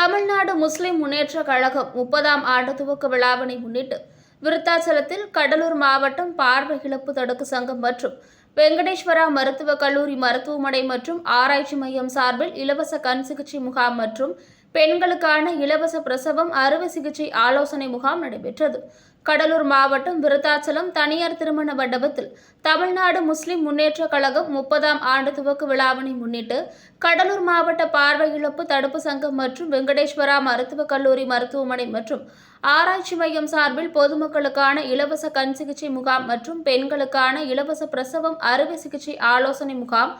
தமிழ்நாடு முஸ்லிம் முன்னேற்ற கழகம் முப்பதாம் ஆண்டு துவக்க விழாவினை முன்னிட்டு விருத்தாச்சலத்தில் கடலூர் மாவட்டம் பார்வை இழப்பு தடுப்பு சங்கம் மற்றும் வெங்கடேஸ்வரா மருத்துவக் கல்லூரி மருத்துவமனை மற்றும் ஆராய்ச்சி மையம் சார்பில் இலவச கண் சிகிச்சை முகாம் மற்றும் பெண்களுக்கான இலவச பிரசவம் அறுவை சிகிச்சை ஆலோசனை முகாம் நடைபெற்றது. கடலூர் மாவட்டம் விருத்தாச்சலம் தனியார் திருமண மண்டபத்தில் தமிழ்நாடு முஸ்லிம் முன்னேற்ற கழகம் முப்பதாம் ஆண்டு துவக்க விழாவினை முன்னிட்டு கடலூர் மாவட்ட பார்வை இழப்பு தடுப்பு சங்கம் மற்றும் வெங்கடேஸ்வரா மருத்துவக் கல்லூரி மருத்துவமனை மற்றும் ஆராய்ச்சி மையம் சார்பில் பொதுமக்களுக்கான இலவச கண் சிகிச்சை முகாம் மற்றும் பெண்களுக்கான இலவச பிரசவம் அறுவை சிகிச்சை ஆலோசனை முகாம்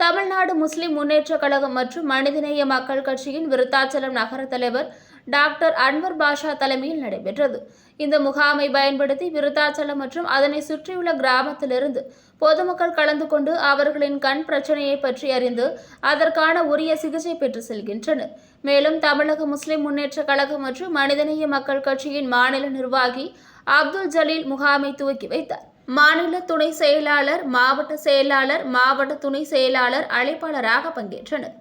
தமிழ்நாடு முஸ்லிம் முன்னேற்ற கழகம் மற்றும் மனிதநேய மக்கள் கட்சியின் விருத்தாச்சலம் நகர தலைவர் டாக்டர் அன்வர் பாஷா தலைமையில் நடைபெற்றது. இந்த முகாமை பயன்படுத்தி விருத்தாச்சலம் மற்றும் அதனை சுற்றியுள்ள கிராமத்திலிருந்து பொதுமக்கள் கலந்து கொண்டு அவர்களின் கண் பிரச்சனையை பற்றி அறிந்து அதற்கான உரிய சிகிச்சை பெற்று செல்கின்றனர். மேலும் தமிழக முஸ்லிம் முன்னேற்ற கழகம் மற்றும் மனிதநேய மக்கள் கட்சியின் மாநில நிர்வாகி அப்துல் ஜலீல் முகாமை துவக்கி வைத்தார். மாநில துணை செயலாளர் மாவட்ட செயலாளர் மாவட்ட துணை செயலாளர் அழைப்பாளராக பங்கேற்றனர்.